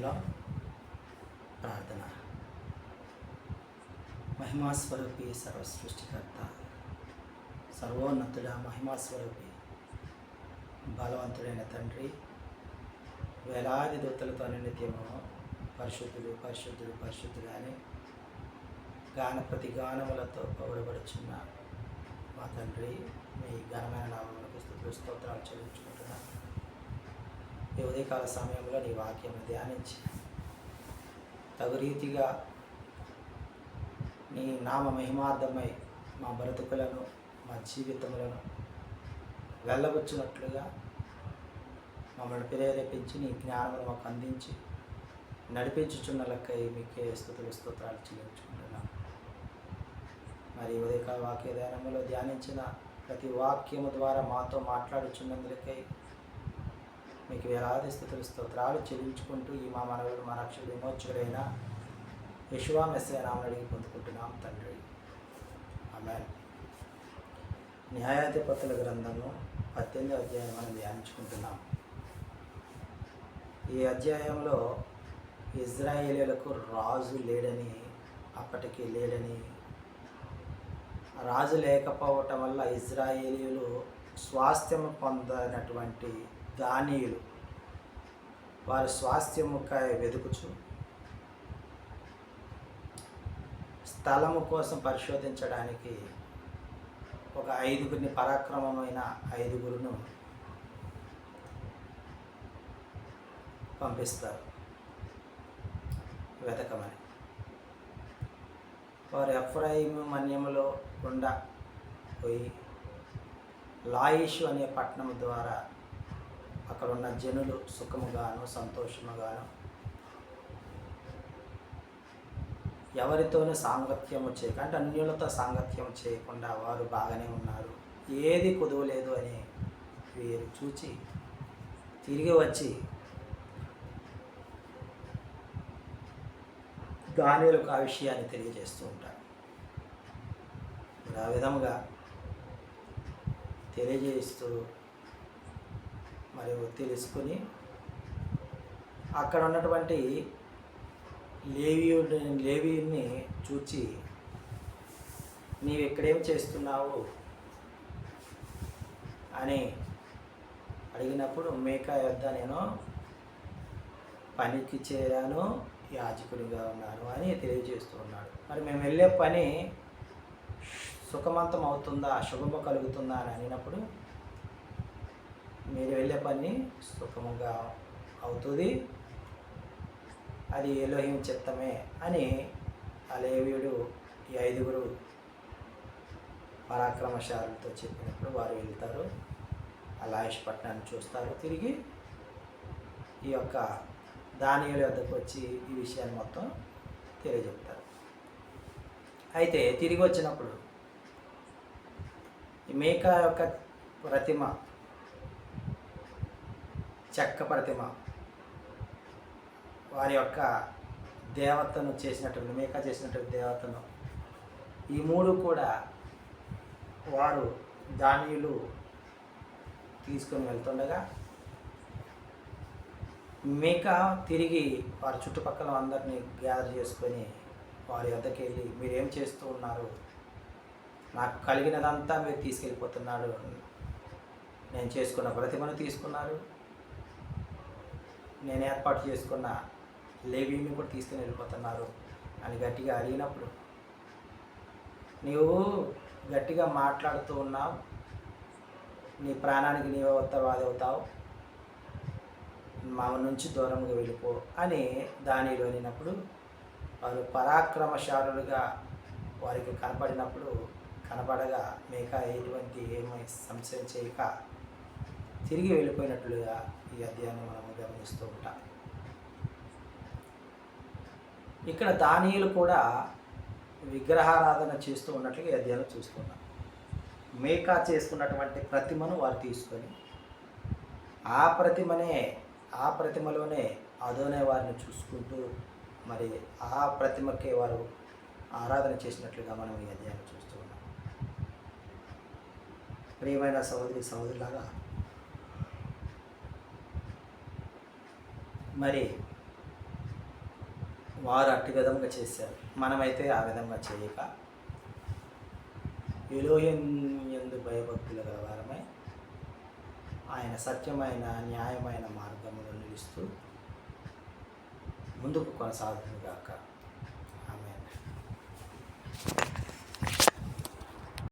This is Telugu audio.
సన్నిధిలో ప్రార్థన. మహిమాస్వరూపి సర్వ సృష్టికర్త సర్వోన్నతుడ మహిమాస్వరూపి. బలవంతుడైన తండ్రి వేలాది దూతలతో నిత్యము పరిశుద్ధుడు పరిశుద్ధుడు పరిశుద్ధుడు అని గానప్రతి గానములతో పౌడబడుచున్న మా తండ్రి మీ ఘనమైన నామములకు స్తోత్రాలు చెల్లించుకుంటున్నాను ఈ ఉదయకాల సమయంలో నీ వాక్యం ధ్యానించి తగు రీతిగా నీ నామ మహిమార్థమై మా బ్రతుకులను మా జీవితములను వెళ్ళవచ్చినట్లుగా మమ్మల్ని ప్రేరేపించి నీ జ్ఞానమును మాకు అందించి నడిపించుచున్న లెక్కై మీకే స్థుతులు స్తోత్రాలు చెల్లించుకుంటున్నాం. మరి ఉదయకాల వాక్య ధ్యానంలో ధ్యానించిన ప్రతి వాక్యము ద్వారా మాతో మాట్లాడుచున్నందులకై మీకు వేలాది స్థితులు స్తోత్రాలు చెల్లించుకుంటూ ఈ మా మనవుడు మా రక్షకుడు విమోచకుడైన యశువా మెస్సైనామని అడిగి పొందుకుంటున్నాం తండ్రి. ఆమె న్యాయాధిపతుల గ్రంథము పద్దెనిమిది అధ్యాయం మనం ధ్యానించుకుంటున్నాం. ఈ అధ్యాయంలో ఇజ్రాయేలీలకు రాజు లేడని అప్పటికి లేడని రాజు లేకపోవటం వల్ల ఇజ్రాయేలీలు స్వాస్థ్యం పొందనటువంటి దానియులు. వారి స్వాస్థ్యముకాయ వెతుకుచు స్థలము కోసం పరిశోధించడానికి ఒక ఐదుగురిని పరాక్రమమైన ఐదుగురును పంపిస్తారు. వెతకమని. వారు ఎఫ్రాయిము మన్యములో గుండా పోయి లాయిషు అనే పట్టణం ద్వారా అక్కడ ఉన్న జనులు సుఖముగాను సంతోషముగాను ఎవరితోనూ సాంగత్యము చేయక అంటే అన్యులతో సాంగత్యం చేయకుండా వారు బాగానే ఉన్నారు. ఏది కుదవలేదు అని వీరు చూచి తిరిగి వచ్చి దానిలకు ఆ విషయాన్ని తెలియజేస్తూ ఉంటారు. ఆ విధంగా తెలియజేస్తూ మరియు తెలుసుకుని అక్కడ ఉన్నటువంటి లేవియుడి లేవియుడిని చూచి నీవు ఇక్కడేం చేస్తున్నావు? అని అడిగినప్పుడు మేక యొద్ద నేను పనికి చేరాను యాజకుడిగా ఉన్నాను అని తెలియజేస్తూ ఉన్నాడు. మరి మేము వెళ్ళే పని సుఖమంతం అవుతుందా శుభము కలుగుతుందా అని అడిగినప్పుడు మీరు వెళ్ళే పని సుఖముగా అవుతుంది. అది ఎలోహిం చిత్తమే అని ఆ లేవీయుడు ఈ ఐదుగురు పరాక్రమశాలతో చెప్పినప్పుడు వారు వెళ్తారు. ఆ పట్టణాన్ని చూస్తారు. తిరిగి ఈ యొక్క దానియుల వద్దకు వచ్చి ఈ విషయాన్ని మొత్తం తెలియజెప్తారు. అయితే తిరిగి వచ్చినప్పుడు ఈ మేకా యొక్క ప్రతిమ చెక్క ప్రతిమ వారి యొక్క దేవతను చేసినటువంటి మేకా చేసినటువంటి దేవతను. ఈ మూడు కూడా వారు ధాన్యులు తీసుకొని వెళ్తుండగా మేక తిరిగి వారి చుట్టుపక్కల అందరినీ గ్యాదర్ చేసుకొని వారి వద్దకి వెళ్ళి మీరేం చేస్తూ ఉన్నారు? నాకు కలిగినదంతా మీరు తీసుకెళ్ళిపోతున్నాడు. నేను చేసుకున్న ప్రతిమను తీసుకున్నారు. నేను ఏర్పాటు చేసుకున్న లేవీని కూడా తీసుకుని వెళ్ళిపోతున్నారు. అని గట్టిగా అడిగినప్పుడు నీవు గట్టిగా మాట్లాడుతూ ఉన్నావు. నీ ప్రాణానికి నీవే ఉత్తరవాది అవుతావు. మా నుంచి దూరంగా వెళ్ళిపో అని దానిలో అనినప్పుడు వారు పరాక్రమశాలులుగా వారికి కనపడినప్పుడు కనపడగా మేక ఎటువంటి ఏమీ సంశయం చేయక తిరిగి వెళ్ళిపోయినట్లుగా ఈ అధ్యాయాన్ని మనం గమనిస్తూ ఉంటాం. ఇక్కడ దానియులు కూడా విగ్రహారాధన చేస్తూ ఉన్నట్లుగా ఈ అధ్యాయంలో చూస్తున్నాం మేకా చేసుకున్నటువంటి ప్రతిమను వారు తీసుకొని ఆ ప్రతిమనే ఆ ప్రతిమలోనే అదోనే వారిని చూసుకుంటూ మరి ఆ ప్రతిమకే వారు ఆరాధన చేసినట్లుగా మనం ఈ అధ్యాయం చూస్తూ ఉన్నాం. ప్రియమైన సహోదరి సహోదరులాగా మరి వారు అట్టి విధంగా చేశారు. మనమైతే ఆ విధంగా చేయక విలోయం ఎందు భయభక్తుల గలవారమై ఆయన సత్యమైన న్యాయమైన మార్గములను నిలుస్తూ ముందుకు కొనసాగుతుందాక ఆమె